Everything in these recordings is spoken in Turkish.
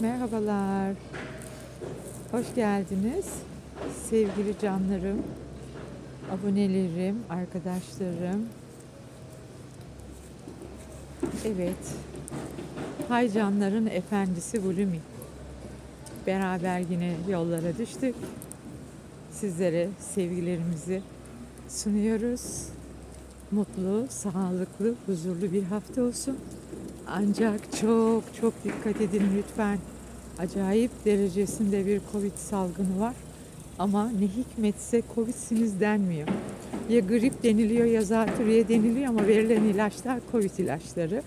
Merhabalar. Hoş geldiniz. Sevgili canlarım, abonelerim, arkadaşlarım. Evet. Hay canların efendisi Bulumi. Beraber yine yollara düştük. Sizlere sevgilerimizi sunuyoruz. Mutlu, sağlıklı, huzurlu bir hafta olsun. Ancak çok çok dikkat edin lütfen. Acayip derecesinde bir Covid salgını var. Ama ne hikmetse Covid'siniz denmiyor. Ya grip deniliyor ya zatürre deniliyor ama verilen ilaçlar Covid ilaçları.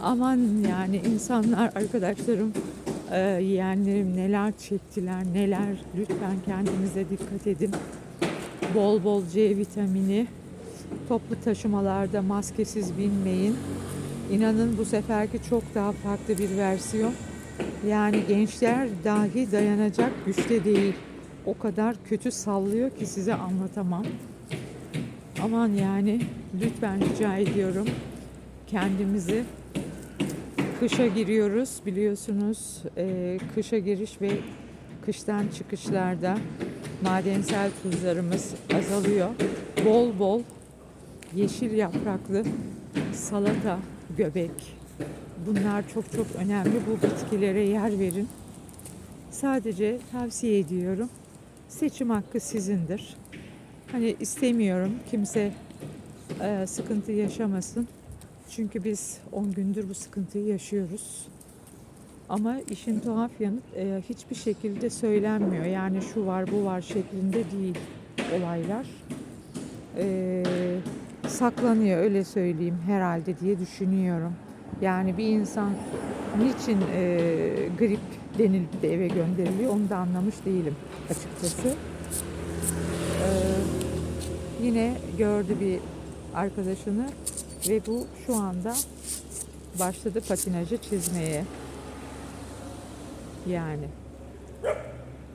Aman yani insanlar, arkadaşlarım, e, yeğenlerim neler çektiler, neler. Lütfen kendinize dikkat edin. Bol bol C vitamini, toplu taşımalarda maskesiz binmeyin. İnanın bu seferki çok daha farklı bir versiyon. Yani gençler dahi dayanacak güçte değil. O kadar kötü sallıyor ki size anlatamam. Aman yani lütfen rica ediyorum kendimizi kışa giriyoruz biliyorsunuz Ee, kışa giriş ve kıştan çıkışlarda madensel tuzlarımız azalıyor. Bol bol yeşil yapraklı salata, göbek. Bunlar çok çok önemli. Bu bitkilere yer verin. Sadece tavsiye ediyorum. Seçim hakkı sizindir. Hani istemiyorum kimse e, sıkıntı yaşamasın. Çünkü biz 10 gündür bu sıkıntıyı yaşıyoruz. Ama işin tuhaf yanı e, hiçbir şekilde söylenmiyor. Yani şu var bu var şeklinde değil olaylar. E, saklanıyor öyle söyleyeyim herhalde diye düşünüyorum. Yani bir insan niçin e, grip denilip de eve gönderiliyor onu da anlamış değilim açıkçası. E, yine gördü bir arkadaşını ve bu şu anda başladı patinajı çizmeye. Yani.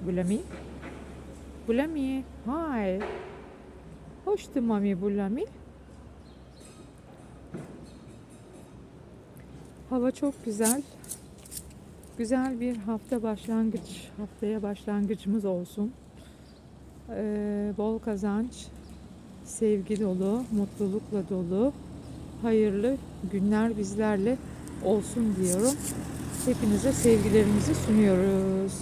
Bulami? Bulami? Hi. Hoştu mami Bulami. Hava çok güzel. Güzel bir hafta başlangıç, haftaya başlangıcımız olsun. Ee, bol kazanç, sevgi dolu, mutlulukla dolu, hayırlı günler bizlerle olsun diyorum. Hepinize sevgilerimizi sunuyoruz.